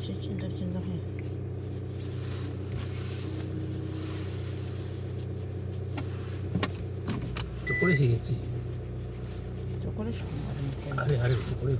찐득찐득해. 초콜릿이겠지. 초콜릿이 안 아래 아래로 초콜릿.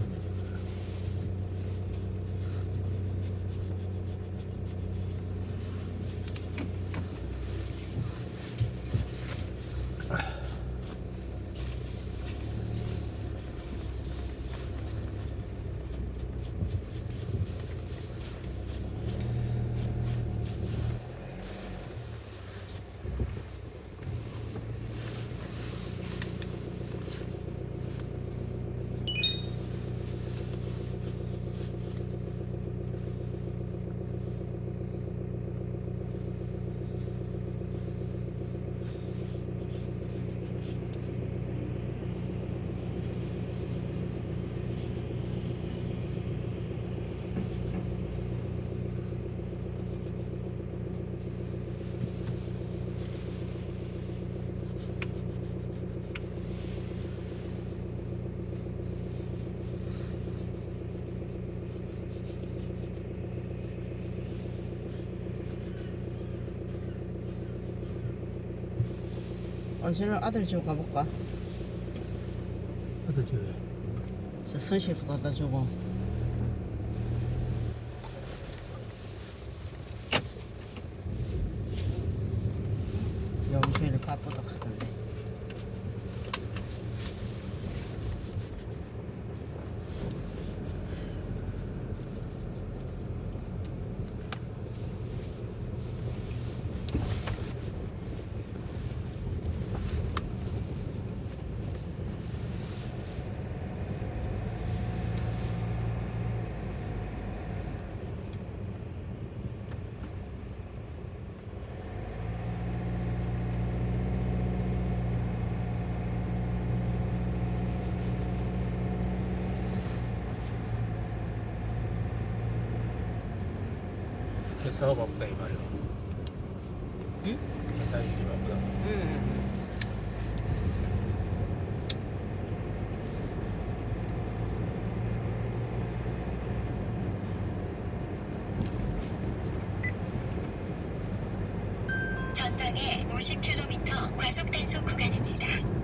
언제는 아들 집 가볼까? 어떤 집에? 저 선식도 갖다 주고. 영주일이 바쁘다 회사가 바쁘다 이 말이야. 응? 회사 일이 바쁘다. 응. 전방에 50km 과속 단속 구간입니다.